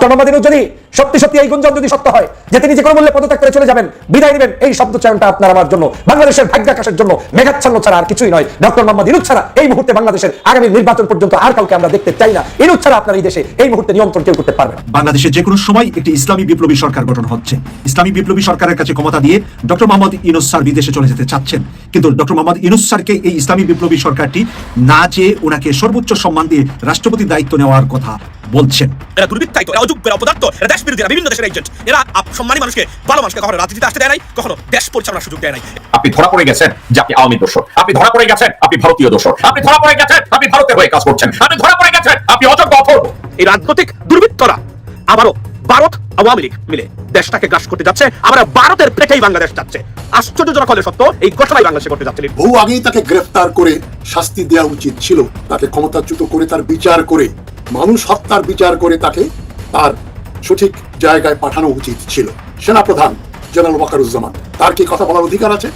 Doctor Mohammad যদি সত্যি সত্যি এই গুঞ্জন যদি সত্য হয় যে তিনি যে কোনো মূল্যে পদত্যাগ করে চলে যাবেন বিদায় নেবেন এই শব্দ চয়নটা আপনার আমার জন্য। বাংলাদেশের ভাগ্যাকাশের জন্য মেঘাচ্ছন্ন ছাড়া আর কিছুই নয়। ডক্টর মোহাম্মদ ইনুজ ছাড়া এই মুহূর্তে বাংলাদেশের আগামী নির্বাচন পর্যন্ত আর কাউকে আমরা দেখতে চাই না। ইনুজ ছাড়া আপনার এই দেশে এই মুহূর্তে নিয়ন্ত্রণ কেউ করতে পারবে বাংলাদেশে যে কোনো সময় একটি ইসলামী বিপ্লবী সরকার গঠন হচ্ছে। ইসলামী বিপ্লবী সরকারের কাছে ক্ষমতা দিয়ে ডক্টর মোহাম্মদ ইনুস স্যার বিদেশে চলে যেতে চাচ্ছেন। কিন্তু ডক্টর মোহাম্মদ ইনুস স্যারকে এই ইসলামী বিপ্লবী সরকারটি না চেয়ে ওনাকে সর্বোচ্চ সম্মান দিয়ে রাষ্ট্রপতির দায়িত্ব নেওয়ার কথা বলছেন। এরা দুর্বৃত্তায়িত এরা অযোগ্য এরা অপদার্থ এরা দেশ বিরোধী এরা বিভিন্ন দেশের এজেন্ট এরা সম্মানী মানুষকে ভালো মানুষকে কখনো রাজনীতিতে আসতে দেয় নাই কখনো দেশ পরিচালনার সুযোগ দেয় নাই। আপনি ধরা পড়ে গেছেন যে আপনি আওয়ামী দোষর। আপনি ধরা পড়ে গেছেন আপনি ভারতীয় দোষর। আপনি ধরা পড়ে গেছেন আপনি ভারতের হয়ে কাজ করছেন। আপনি ধরা পড়ে গেছেন আপনি অযোগ্য অথর্ব এই রাজনৈতিক দুর্বৃত্তরা আবারও ভারত আওয়ামী লীগ মিলে দেশটাকে গ্রাস করতে যাচ্ছে আমরা ভারতের পেটেই বাংলাদেশ যাচ্ছে। আশ্চর্যজনক হলে সত্য এই ঘটনাই বাংলাদেশে করতে যাচ্ছে। বহু আগেই তাকে গ্রেফতার করে শাস্তি দেওয়া উচিত ছিল। তাকে ক্ষমতাচ্যুত করে তার বিচার করে মানুষ হত্যার বিচার করে তাকে তার সঠিক জায়গায় পাঠানো উচিত ছিল। সেনাপ্রধান জেনারেল ওয়াকারুজ্জামান তার কি কথা বলার অধিকার আছে?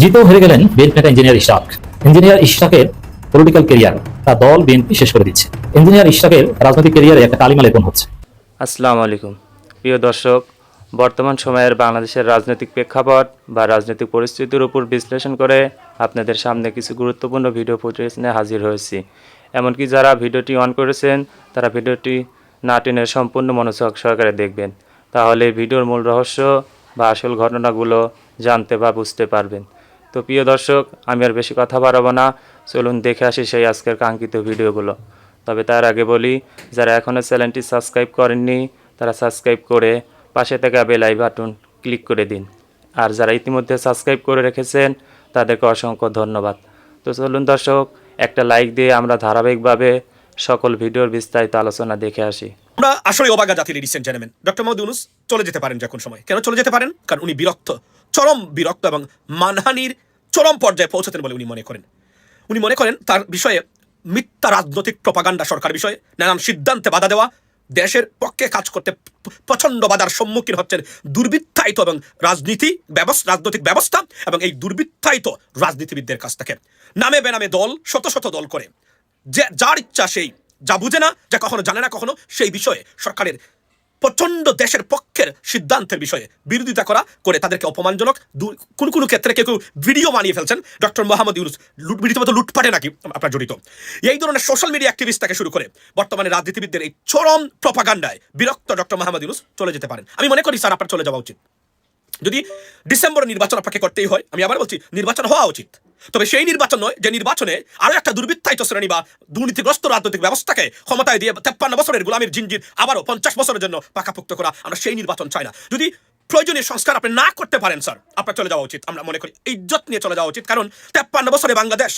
জিতেও হেরে গেলেন বিএনপি নেতা ইঞ্জিনিয়ার ইশাক। ইঞ্জিনিয়ার ইশাকের পলিটিক্যাল কেরিয়ার তার দল বিএনপি শেষ করে দিচ্ছে। ইঞ্জিনিয়ার ইশাকের রাজনৈতিক কেরিয়ারে একটা কালিমা লেপন হচ্ছে। আসসালামু আলাইকুম। প্রিয় দর্শক বর্তমান সময়ের বাংলাদেশের রাজনৈতিক প্রেক্ষাপট বা রাজনৈতিক পরিস্থিতির উপর বিশ্লেষণ করে আপনাদের সামনে কিছু গুরুত্বপূর্ণ ভিডিও ফুটেজ নিয়ে হাজির হয়েছি। এমনকি যারা ভিডিওটি অন করেছেন তারা ভিডিওটি না সম্পূর্ণ মনোযোগ সহকারে দেখবেন। তাহলে ভিডিওর মূল রহস্য বা আসল ঘটনাগুলো জানতে বা বুঝতে পারবেন। তো প্রিয় দর্শক, আমি আর বেশি কথা বাড়াবো না। চলুন দেখে আসি সেই আজকের কাঙ্ক্ষিত ভিডিওগুলো। তবে তার আগে বলি, যারা এখনও চ্যানেলটি সাবস্ক্রাইব করেননি, তারা সাবস্ক্রাইব করে পাশে থাকা বেল আই বাটন ক্লিক করে দিন। আর যারা ইতিমধ্যে সাবস্ক্রাইব করে রেখেছেন, তাদেরকে অসংখ্য ধন্যবাদ। তো চলুন দর্শক, একটা লাইক দিয়ে আমরা ধারাবাহিকভাবে সকল ভিডিওর বিস্তারিত আলোচনা দেখে আসি। আমরা আসলে অবাগা জাতি ladies and gentleman doctor Mohammad Yunus চলে যেতে পারেন যখন সময়। কেন চলে যেতে পারেন? কারণ উনি বিরক্ত। চরম বিরক্ত এবং মানহানির চরম পর্যায়ে পৌঁছতেন বলে উনি মনে করেন। উনি মনে করেন তার বিষয়ে মিথ্যা রাজনৈতিক প্রপাগান্ডা সরকার বিষয়ে নানান সিদ্ধান্তে বাধা দেওয়া, দেশের পক্ষে কাজ করতে প্রচণ্ড বাধার সম্মুখীন হচ্ছেন দুর্বৃত্তায়িত এবং রাজনীতি ব্যবস্থা রাজনৈতিক ব্যবস্থা এবং এই দুর্বৃত্তায়িত রাজনীতিবিদদের কাছ থেকে। নামে বেনামে দল, শত শত দল করে। যে যার ইচ্ছা সেই। যা বুঝে না, যা কখনো জানে না, কখনো সেই বিষয়ে সরকারের প্রচণ্ড দেশের পক্ষের সিদ্ধান্তের বিষয়ে বিরোধিতা করা, করে তাদেরকে অপমানজনক কোনো কোনো ক্ষেত্রে কেউ কেউ ভিডিও বানিয়ে ফেলছেন। ডক্টর মোহাম্মদ ইউনুস রীতিমতো লুটপাটে নাকি আপনার জড়িত। এই ধরনের সোশ্যাল মিডিয়া অ্যাক্টিভিস্ট থেকে শুরু করে বর্তমানে রাজনীতিবিদদের এই চরম প্রপাগান্ডায় বিরক্ত ডক্টর মোহাম্মদ ইউনুস চলে যেতে পারেন। আমি মনে করি, স্যার, আপনার চলে যাওয়া উচিত। যদি ডিসেম্বরে নির্বাচন আপনাকে করতেই হয়, আমি আবার বলছি, নির্বাচন হওয়া উচিত। তবে সেই নির্বাচন নয়, যে নির্বাচনে আরও একটা দুর্বৃত্তায়িত শ্রেণি বা দুর্নীতিগ্রস্ত রাজনৈতিক ব্যবস্থাকে ক্ষমতায় দিয়ে তেপ্পান্ন বছরের গোলামীর জিনজির আবারও পঞ্চাশ বছরের জন্য পাকাপুক্ত করা, আমরা সেই নির্বাচন চাই না। যদি প্রয়োজনীয় সংস্কার আপনি না করতে পারেন, স্যার, আপনার চলে যাওয়া উচিত। আমরা মনে করি, ইজ্জত নিয়ে চলে যাওয়া উচিত। কারণ তেপ্পান্ন বছরে বাংলাদেশ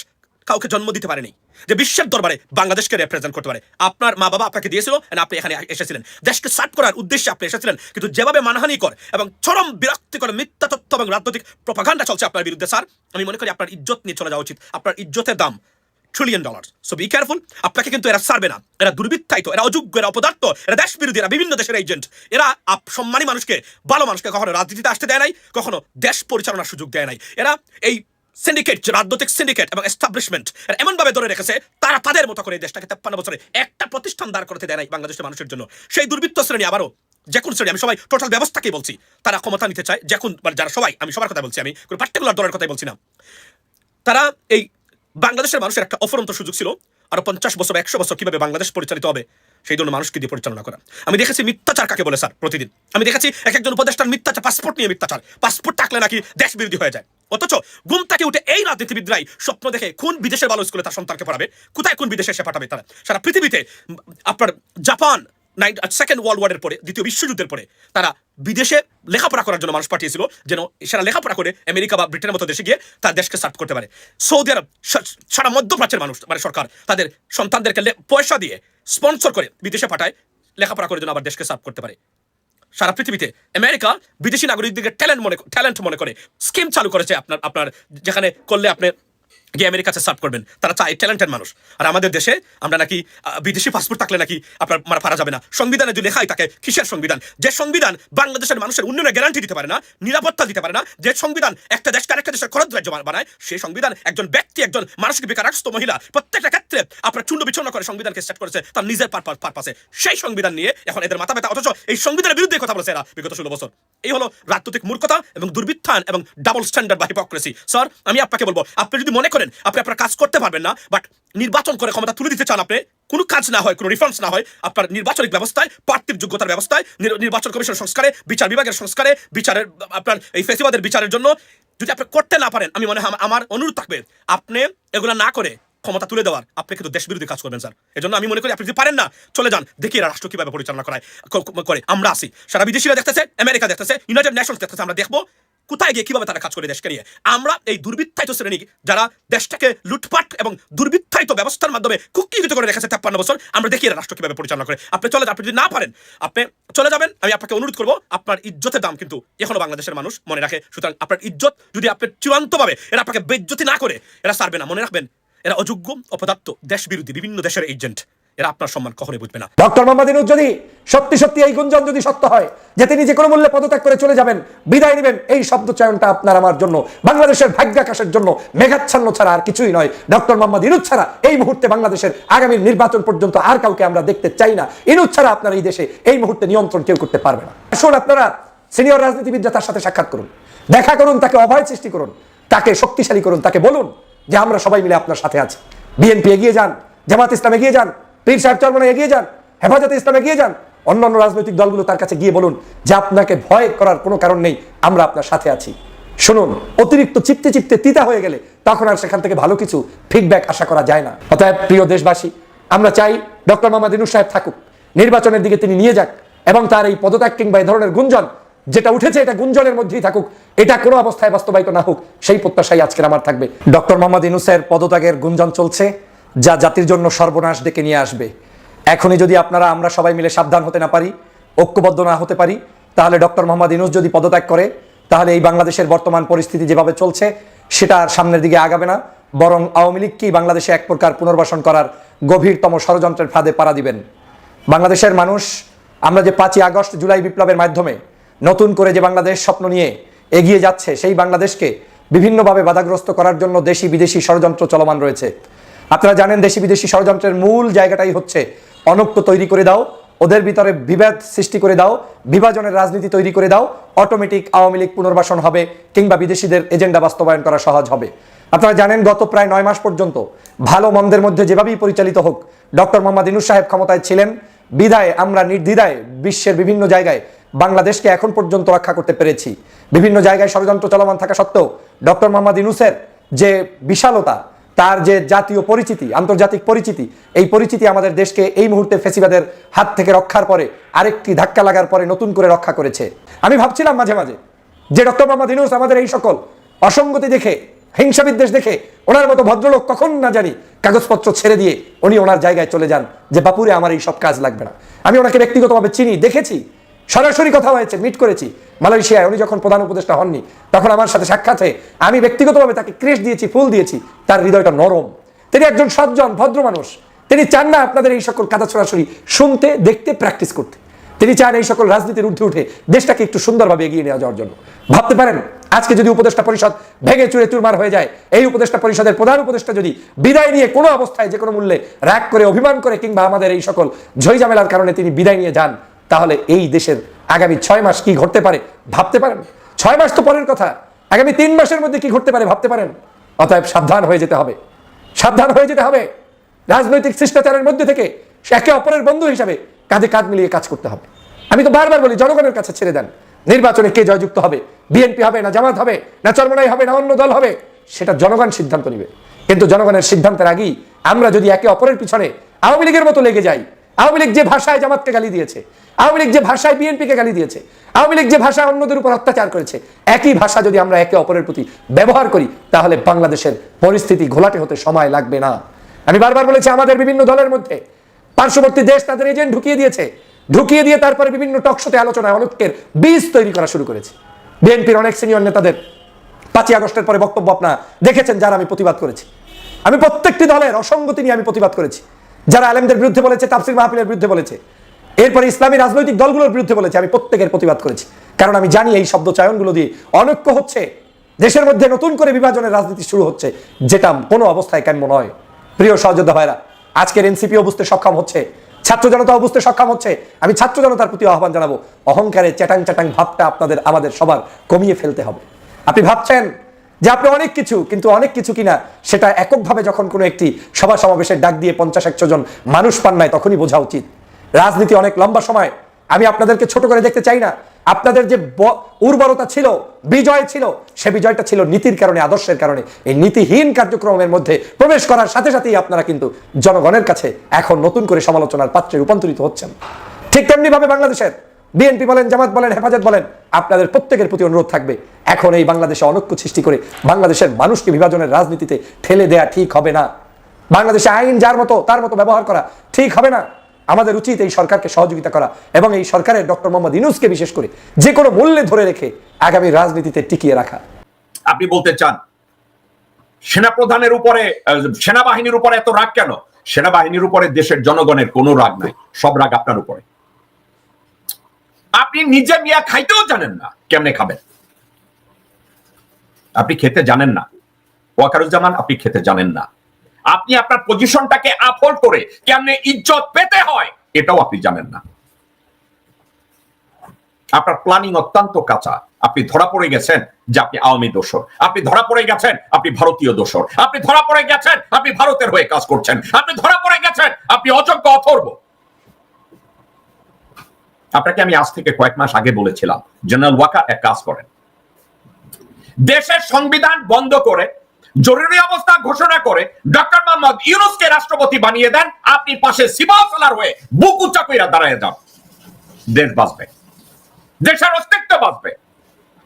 কাউকে জন্ম দিতে পারেনি যে বিশ্বের দরবারে বাংলাদেশকে রিপ্রেজেন্ট করতে পারে। আপনার মা বাবা আপনাকে দিয়েছিল আপনি এখানে এসেছিলেন। দেশকে সার্ট করার উদ্দেশ্যে আপনি এসেছিলেন, কিন্তু যেভাবে মানহানিকর এবং চরম বিরক্তিকর মিথ্যা তথ্য এবং রাজনৈতিক প্রপাগান্ডা চলছে আপনার বিরুদ্ধে স্যার আমি মনে করি আপনার ইজ্জত নিয়ে চলে যাওয়া উচিত। আপনার ইজ্জতের দাম trillion dollar so be careful আপনাকে কিন্তু এরা সারবে না। এরা দুর্বৃত্তায়িত, এরা অযোগ্য, এরা অপদার্থ, এরা দেশ বিরোধী, এরা বিভিন্ন দেশের এজেন্ট এরা সম্মানী মানুষকে, ভালো মানুষকে কখনো রাজনীতিতে আসতে দেয় নাই, কখনো দেশ পরিচালনার সুযোগ দেয় নাই। এরা এই সিন্ডিকেট রাজনৈতিক সিন্ডিকেট এবং এস্টাবলিশমেন্ট এমন ভাবে ধরে রেখেছে, তারা তাদের মতো করে দেশটাকে তেপ্পান্ন বছরে একটা প্রতিষ্ঠান দাঁড় করতে দেয় নাই বাংলাদেশের মানুষের জন্য। সেই দুর্বৃত্ত শ্রেণি আবারও, যে কোন শ্রেণি, আমি সবাই টোটাল ব্যবস্থাকেই বলছি, তারা ক্ষমতা নিতে চায়, যে কোন মানে যারা সবাই, আমি সবার কথা বলছি, আমি কোনো পার্টিকুলার দলের কথাই বলছি না। তারা এই বাংলাদেশের মানুষের একটা অফরন্ত সুযোগ ছিল, আরও পঞ্চাশ বছর একশো বছর কীভাবে বাংলাদেশ পরিচালিত হবে। সেই জন্য মানুষকে দিয়ে পরিচালনা করা। আমি দেখেছি মিথ্যাচার কাকে বলে, স্যার, প্রতিদিন। আমি দেখেছি এক একজন উপদেষ্টার মিথ্যাচার, পাসপোর্ট নিয়ে মিথ্যাচার। পাসপোর্ট থাকলে নাকি দেশ বিরোধী হয়ে যায়। অথচ গুম তাকে উঠে এই রাজনীতিবিদরাই স্বপ্ন দেখে কোন বিদেশের ভালো স্কুলে তার সন্তানকে পড়াবে, কোথায় কোন বিদেশে সে পাঠাবে তারা? সারা পৃথিবীতে আপনার জাপান নাইন সেকেন্ড ওয়ার্ল্ড ওয়ারের পরে, দ্বিতীয় বিশ্বযুদ্ধের পরে, তারা বিদেশে লেখাপড়া করার জন্য মানুষ পাঠিয়েছিল, যেন সেরা লেখাপড়া করে আমেরিকা বা ব্রিটেনের মতো দেশে গিয়ে তার দেশকে সার্ভ করতে পারে। সৌদি আরব সারা মধ্যপ্রাচ্যের মানুষ মানে সরকার, তাদের সন্তানদেরকে পয়সা দিয়ে স্পন্সর করে বিদেশে পাঠায়, লেখাপড়া করে যেন আবার দেশকে সার্ভ করতে পারে। সারা পৃথিবীতে আমেরিকা বিদেশি নাগরিকদেরকে ট্যালেন্ট মনে ট্যালেন্ট মনে করে স্কিম চালু করেছে আপনার আপনার, যেখানে করলে আপনি গিয়ে আমেরিকা কাছে সার্ভ করবেন। তারা চায় ট্যালেন্টেড মানুষ। আর আমাদের দেশে আমরা নাকি বিদেশি পাসপোর্ট থাকলে নাকি আপনার মারা পারা যাবে না। সংবিধানে যদি লেখাই থাকে, কিসের সংবিধান? যে সংবিধান বাংলাদেশের মানুষের উন্নয়নের গ্যারান্টি দিতে পারে না, নিরাপত্তা দিতে পারে না, যে সংবিধান একটা দেশকে আরেকটা দেশের খরচ রাজ্য বানায়, সেই সংবিধান একজন ব্যক্তি, একজন মানসিক বেকারগ্রস্ত মহিলা প্রত্যেকটা ক্ষেত্রে আপনার চূর্ণ বিচ্ছন্ন করে সংবিধানকে সেট করেছে, তার নিজের পারপাসে সেই সংবিধান নিয়ে এখন এদের মাথা ব্যথা, অথচ এই সংবিধানের বিরুদ্ধে কথা বলেছে এরা বিগত ষোলো বছর। এই হলো রাজনৈতিক মূর্খতা এবং দুর্বৃত্তান এবং ডাবল স্ট্যান্ডার্ড বা হিপোক্রেসি স্যার আমি আপনাকে বলব, আপনি যদি মনে করেন আপনি আপনার কাজ করতে পারবেন না বাট নির্বাচন করে ক্ষমতা তুলে দিতে চান আপনি, কোনো কাজ না হয়, কোনো রিফর্মস না হয়, আপনার নির্বাচনিক ব্যবস্থায় প্রার্থীর যোগ্যতার ব্যবস্থায় নির্বাচন কমিশন সংস্কারে, বিচার বিভাগের সংস্কারে, বিচারের, আপনার এই ফেসিবাদের বিচারের জন্য যদি আপনি করতে না পারেন, আমি মনে হয় আমার অনুরোধ থাকবে, আপনি এগুলো না করে ক্ষমতা তুলে দেওয়ার। আপনি কিন্তু দেশ বিরোধী কাজ করবেন, স্যার। এজন্য আমি মনে করি আপনি যদি পারেন না, চলে যান, দেখি এরা রাষ্ট্র কীভাবে পরিচালনা করায় করে। আমরা আসি সারা বিদেশিরা দেখতেছে, আমেরিকা দেখতেছে ইউনাইটেড নেশনস দেখতেছে, আমরা দেখব। কোথায় গিয়ে কীভাবে তারা কাজ করে দেশকে নিয়ে? আমরা এই দুর্বৃত্তায়িত শ্রেণি যারা দেশটাকে লুটপাট এবং দুর্বৃত্তায়িত ব্যবস্থার মাধ্যমে কুক্ষিগত করে রেখেছে তেপ্পান্ন বছর, আমরা দেখি এরা রাষ্ট্র কীভাবে পরিচালনা করে। আপনি চলে আপনি যদি না পারেন, আপনি চলে যাবেন, আমি আপনাকে অনুরোধ করব, আপনার ইজ্জতের দাম কিন্তু এখনও বাংলাদেশের মানুষ মনে রাখে। সুতরাং আপনার ইজ্জত যদি আপনি চূড়ান্তভাবে এরা আপনাকে বেজ্জতি না করে, এরা সারবে না, মনে রাখবেন, এরা অযোগ্য, অপদার্থ দেশ বিরোধী বিভিন্ন দেশের এজেন্ট। এরা আপনার সম্মান কখনোই বুঝবে না। ডক্টর মোহাম্মদ যদি সত্যি সত্যি এই গুঞ্জন যদি সত্য হয় যে তিনি যে কোনো মূল্যে পদত্যাগ করে চলে যাবেন, বিদায় নেবেন, এই শব্দ চয়নটা আপনার আমার জন্য, বাংলাদেশের ভাগ্যাকাশের জন্য মেঘাচ্ছন্ন ছাড়া আর কিছুই নয়। ডক্টর মোহাম্মদ ইনুস ছাড়া এই মুহূর্তে বাংলাদেশের আগামী নির্বাচন পর্যন্ত আর কাউকে আমরা দেখতে চাই না। ইনুস ছাড়া আপনার এই দেশে এই মুহূর্তে নিয়ন্ত্রণ কেউ করতে পারবে না। আসুন আপনারা সিনিয়র রাজনীতিবিদরা তার সাথে সাক্ষাৎ করুন। দেখা করুন, তাকে অভয় সৃষ্টি করুন, তাকে শক্তিশালী করুন, তাকে বলুন যে আমরা সবাই মিলে আপনার সাথে আছি। বিএনপি এগিয়ে যান, জামাত ইসলাম এগিয়ে যান পীর সাহেব চরমনে এগিয়ে যান, হেফাজতে ইসলাম এগিয়ে যান। অন্যান্য রাজনৈতিক দলগুলো তার কাছে গিয়ে বলুন যে আপনাকে ভয় করার কোনো কারণ নেই, আমরা আপনার সাথে আছি। শুনুন, অতিরিক্ত চিপতে চিপতে তিতা হয়ে গেলে তখন আর সেখান থেকে ভালো কিছু ফিডব্যাক আশা করা যায় না। অতএব প্রিয় দেশবাসী, আমরা চাই ডক্টর মোহাম্মদ ইনুস সাহেব থাকুক, নির্বাচনের দিকে তিনি নিয়ে যাক এবং তার এই পদত্যাগ কিংবা এই ধরনের গুঞ্জন, যেটা উঠেছে এটা গুঞ্জনের মধ্যেই থাকুক, এটা কোনো অবস্থায় বাস্তবায়িত না হোক, সেই প্রত্যাশাই আজকের আমার থাকবে। ডক্টর মোহাম্মদ ইনুসের পদত্যাগের গুঞ্জন চলছে। যা জাতির জন্য সর্বনাশ ডেকে নিয়ে আসবে। এখনই যদি আপনারা, আমরা সবাই মিলে সাবধান হতে না পারি, ঐক্যবদ্ধ না হতে পারি, তাহলে ডক্টর মোহাম্মদ ইনুস যদি পদত্যাগ করে, তাহলে এই বাংলাদেশের বর্তমান পরিস্থিতি যেভাবে চলছে, সেটা আর সামনের দিকে আগাবে না, বরং আওয়ামী লীগকেই বাংলাদেশে এক প্রকার পুনর্বাসন করার গভীরতম ষড়যন্ত্রের ফাঁদে পাড়া দিবেন। বাংলাদেশের মানুষ, আমরা যে পাঁচই আগস্ট জুলাই বিপ্লবের মাধ্যমে নতুন করে যে বাংলাদেশ স্বপ্ন নিয়ে এগিয়ে যাচ্ছে, সেই বাংলাদেশকে বিভিন্নভাবে বাধাগ্রস্ত করার জন্য দেশি বিদেশি ষড়যন্ত্র চলমান রয়েছে। আপনারা জানেন দেশি বিদেশি ষড়যন্ত্রের মূল জায়গাটাই হচ্ছে অনৈক্য তৈরি করে দাও, ওদের ভিতরে বিভেদ সৃষ্টি করে দাও, বিভাজনের রাজনীতি তৈরি করে দাও অটোমেটিক আওয়ামী লীগ পুনর্বাসন হবে কিংবা বিদেশিদের এজেন্ডা বাস্তবায়ন করা সহজ হবে। আপনারা জানেন গত প্রায় নয় মাস পর্যন্ত ভালো মন্দের মধ্যে যেভাবেই পরিচালিত হোক, ডক্টর মোহাম্মদ ইনুস সাহেব ক্ষমতায় ছিলেন, বিদায় আমরা নির্দ্বিধায় বিশ্বের বিভিন্ন জায়গায় বাংলাদেশকে এখন পর্যন্ত রক্ষা করতে পেরেছি। বিভিন্ন জায়গায় ষড়যন্ত্র চলমান থাকা সত্ত্বেও ডক্টর মোহাম্মদ ইনুসের যে বিশালতা তার যে জাতীয় পরিচিতি, আন্তর্জাতিক পরিচিতি, এই পরিচিতি আমাদের দেশকে এই মুহূর্তে ফেসিবাদের হাত থেকে রক্ষার পরে আরেকটি ধাক্কা লাগার পরে নতুন করে রক্ষা করেছে। আমি ভাবছিলাম মাঝে মাঝে যে ডক্টর মোহাম্মদ ইনুস আমাদের এই সকল অসঙ্গতি দেখে, হিংসা বিদ্বেষ দেখে, ওনার মতো ভদ্রলোক কখন না জানি কাগজপত্র ছেড়ে দিয়ে উনি ওনার জায়গায় চলে যান যে বাপুরে আমার এই সব কাজ লাগবে না। আমি ওনাকে ব্যক্তিগতভাবে চিনি, দেখেছি। সরাসরি কথা হয়েছে মিট করেছি। মালয়েশিয়ায় উনি যখন প্রধান উপদেষ্টা হননি, তখন আমার সাথে সাক্ষাৎ হয়ে আমি ব্যক্তিগতভাবে তাকে ক্রেশ দিয়েছি, ফুল দিয়েছি, তার হৃদয়টা নরম। তিনি একজন সজ্জন, ভদ্র মানুষ। তিনি চান না আপনাদের এই সকল কথা সরাসরি শুনতে, দেখতে প্র্যাকটিস করতে। তিনি চান এই সকল রাজনীতির ঊর্ধ্বে উঠে দেশটাকে একটু সুন্দরভাবে এগিয়ে নিয়ে যাওয়ার জন্য। ভাবতে পারেন, আজকে যদি উপদেষ্টা পরিষদ ভেঙে চুরে চুরমার হয়ে যায়, এই উপদেষ্টা পরিষদের প্রধান উপদেষ্টা যদি বিদায় নিয়ে কোনো অবস্থায় যে কোনো মূল্যে রাগ করে, অভিমান করে, কিংবা আমাদের এই সকল ঝইঝামেলার কারণে তিনি বিদায় নিয়ে যান তাহলে এই দেশের আগামী ছয় মাস কি ঘটতে পারে? ভাবতে পারেন। ছয় মাস তো পরের কথা। আগামী তিন মাসের মধ্যে কি ঘটতে পারে ভাবতে পারেন। অতএব সাবধান হয়ে যেতে হবে। সাবধান হয়ে যেতে হবে। রাজনৈতিক শিষ্টাচারের মধ্যে থেকে একে অপরের বন্ধু হিসাবে কাঁধে কাঁধ মিলিয়ে কাজ করতে হবে। আমি তো বারবার বলি, জনগণের কাছে ছেড়ে দেন। নির্বাচনে কে জয়যুক্ত হবে? বিএনপি হবে না জামাত হবে? না চরমনাই হবে? না অন্য দল হবে? সেটা জনগণ সিদ্ধান্ত নেবে। কিন্তু জনগণের সিদ্ধান্তের আগেই আমরা যদি একে অপরের পিছনে আওয়ামী লীগের মতো লেগে যাই আওয়ামী লীগ যে ভাষায় জামাতকে গালি দিয়েছে, আওয়ামী লীগ যে ভাষায় বিএনপিকে গালি দিয়েছে, আওয়ামী লীগ যে ভাষায় অন্যদের উপর অত্যাচার করেছে, একই ভাষা যদি আমরা একে অপরের প্রতি ব্যবহার করি, তাহলে বাংলাদেশের পরিস্থিতি ঘোলাটে হতে সময় লাগবে না। আমি বারবার বলেছি, আমাদের বিভিন্ন দলের মধ্যে পার্শ্ববর্তী দেশ তাদের এজেন্ট ঢুকিয়ে দিয়েছে, ঢুকিয়ে দিয়ে তারপরে বিভিন্ন টকশোতে আলোচনায় অনৈক্যের বীজ তৈরি করা শুরু করেছে। বিএনপির অনেক সিনিয়র নেতাদের পাঁচই আগস্টের পরে বক্তব্য আপনারা দেখেছেন, যারা আমি প্রতিবাদ করেছি। আমি প্রত্যেকটি দলের অসঙ্গতি নিয়ে আমি প্রতিবাদ করেছি। যারা আলেমদের বিরুদ্ধে বলেছে, তাফসির মাহফিলের বিরুদ্ধে বলেছে, এরপরে ইসলামী রাজনৈতিক দলগুলোর বিরুদ্ধে বলেছে, আমি প্রত্যেকের প্রতিবাদ করেছি। কারণ আমি জানি এই শব্দ চয়নগুলো দিয়ে অনৈক্য হচ্ছে। দেশের মধ্যে নতুন করে বিভাজনের রাজনীতি শুরু হচ্ছে, যেটা কোনো অবস্থায় কাম্য নয়। প্রিয় সহযোদ্ধা ভাইরা, আজকের এনসিপিও বুঝতে সক্ষম হচ্ছে, ছাত্র জনতাও বুঝতে সক্ষম হচ্ছে। আমি ছাত্র জনতার প্রতি আহ্বান জানাব, অহংকারে চ্যাটাং চ্যাটাং ভাবটা আপনাদের, আমাদের সবার কমিয়ে ফেলতে হবে। আপনি ভাবছেন যে আপনি অনেক কিছু, কিন্তু অনেক কিছু কিনা, সেটা এককভাবে যখন কোনো একটি সভা সমাবেশের ডাক দিয়ে পঞ্চাশ, একশো জন মানুষ পান নাই, তখনই বোঝা উচিত। রাজনীতি অনেক লম্বা সময়। আমি আপনাদেরকে ছোট করে দেখতে চাই না। আপনাদের যে উর্বরতা ছিল, বিজয় ছিল, সে বিজয়টা ছিল নীতির কারণে, আদর্শের কারণে। এই নীতিহীন কার্যক্রমের মধ্যে প্রবেশ করার সাথে সাথেই আপনারা কিন্তু জনগণের কাছে এখন নতুন করে সমালোচনার পাত্রে রূপান্তরিত হচ্ছেন। ঠিক তেমনি ভাবে বাংলাদেশের বিএনপি বলেন, জামাত বলেন, হেফাজত বলেন, আপনাদের প্রত্যেকের প্রতি অনুরোধ থাকবে। এখন এই বাংলাদেশে অনৈক্য সৃষ্টি করে বাংলাদেশের মানুষকে বিভাজনের রাজনীতিতে ঠেলে দেয়া ঠিক হবে না। বাংলাদেশে আইন যার মতো, তার মতো ব্যবহার করা ঠিক হবে না। আমাদের উচিত এই সরকারকে সহযোগিতা করা এবং এই সরকারের ডক্টর মোহাম্মদ ইনুসকে বিশেষ করে যে কোনো মূল্যে ধরে রেখে আগামী রাজনীতিতে টিকিয়ে রাখা। আপনি বলতে চান, সেনাপ্রধানের উপরে সেনাবাহিনীর উপরে এত রাগ কেন? সেনাবাহিনীর উপরে দেশের জনগণের কোনো রাগ নাই। সব রাগ আপনার উপরে। আপনি নিজে মিয়া খাইতেও জানেন না কেমনে খাবেন। আপনি খেতে জানেন না। ওয়াকারুজ্জামান, আপনি খেতে জানেন না। আপনি আপনার পজিশনটাকে আপহোল্ড করে কেমনে ইজ্জত পেতে হয়, এটাও আপনি জানেন না। আপনার প্ল্যানিং অত্যন্ত কাঁচা। আপনি ধরা পড়ে গেছেন যে আপনি আওয়ামী দোষর। আপনি ধরা পড়ে গেছেন আপনি ভারতীয় দোষর। আপনি ধরা পড়ে গেছেন আপনি ভারতের হয়ে কাজ করছেন। আপনি ধরা পড়ে গেছেন আপনি অযোগ্য অথর্ব। আপনাকে আমি আজ থেকে কয়েক মাস আগে বলেছিলাম জেনারেল ওয়াকার এক কাজ করেন। দেশের সংবিধান বন্ধ করে, জরুরি অবস্থা ঘোষণা করে ডক্টর মোহাম্মদ ইউনুসকে রাষ্ট্রপতি বানিয়ে দেন, আপনি পাশে সিবাও ফেলার হয়ে বুক উচ্চা কইরা দাঁড়ায় যান। দেশ বাঁচবে। দেশের অস্তিত্ব বাঁচবে।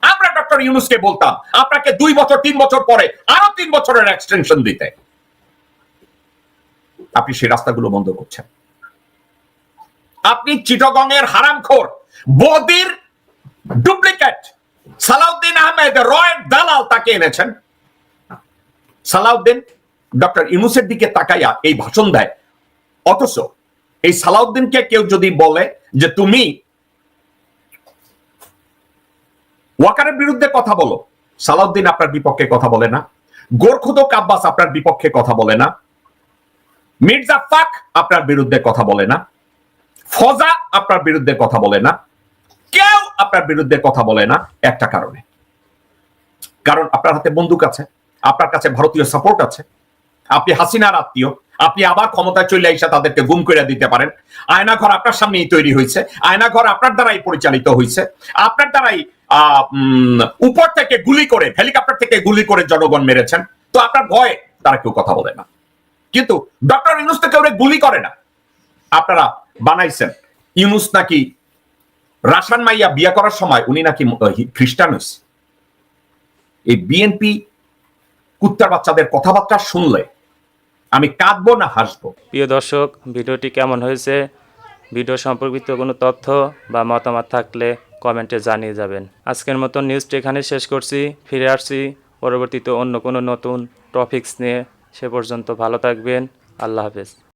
আমরা ডক্টর ইউনুসকে বলতাম, আপনাকে দুই বছর, তিন বছর পরে আরও তিন বছরের এক্সটেনশন দিতে। আপনি সেই রাস্তাগুলো বন্ধ করছেন। আপনি চিটগং এর হারামখোর, বদির ডুপ্লিকেট সালাউদ্দিন আহমেদ, রয়ের দালাল তাকে এনেছেন। সালাউদ্দিন, ডক্টর ইউনুসের দিকে তাকাইয়া এই ভাষণ দেয়। অথচ এই সালাউদ্দিনকে কেউ যদি বলে যে তুমি ওয়াকারের বিরুদ্ধে কথা বলো, সালাউদ্দিন আপনার বিপক্ষে কথা বলে না। গোরখুদক কাব্বাস আপনার বিপক্ষে কথা বলে না। মির্জা ফাক আপনার বিরুদ্ধে কথা বলে না। ফজা আপনার বিরুদ্ধে কথা বলে না, কেউ আপনার বিরুদ্ধে কথা বলে না একটা কারণে। কারণ আপনার হাতে বন্দুক আছে, আপনার কাছে ভারতীয় সাপোর্ট আছে, আপনি হাসিনার আত্মীয়, আপনি আবার ক্ষমতায় চলে এসে তাদেরকে গুম করে দিতে পারেন। আয়না ঘর আপনার সামনেই তৈরি হয়েছে আয়না ঘর আপনার দ্বারাই পরিচালিত হয়েছে। আপনার দ্বারাই উপর থেকে গুলি করে, হেলিকপ্টার থেকে গুলি করে জনগণ মেরেছেন। তো আপনার ভয়ে তারা কেউ কথা বলে না। কিন্তু ডক্টর ইউনুস তো কেউ গুলি করে না। আপনারা বানাইছেন। ইউনুস নাকি রাসান মাইয়া বিয়া করার সময় উনি নাকি খ্রিস্টান হয়েছে এই বিএনপি কুত্তার বাচ্চাদের কথাবার্তা শুনলে আমি কাঁদবো না হাসবো। প্রিয় দর্শক, ভিডিওটি কেমন হয়েছে? ভিডিও সম্পর্কিত কোনো তথ্য বা মতামত থাকলে কমেন্টে জানিয়ে যাবেন। আজকের মতো নিউজটি এখানে শেষ করছি। ফিরে আসছি পরবর্তীতে অন্য কোনো নতুন টপিকস নিয়ে। সে পর্যন্ত ভালো থাকবেন। আল্লাহ হাফেজ।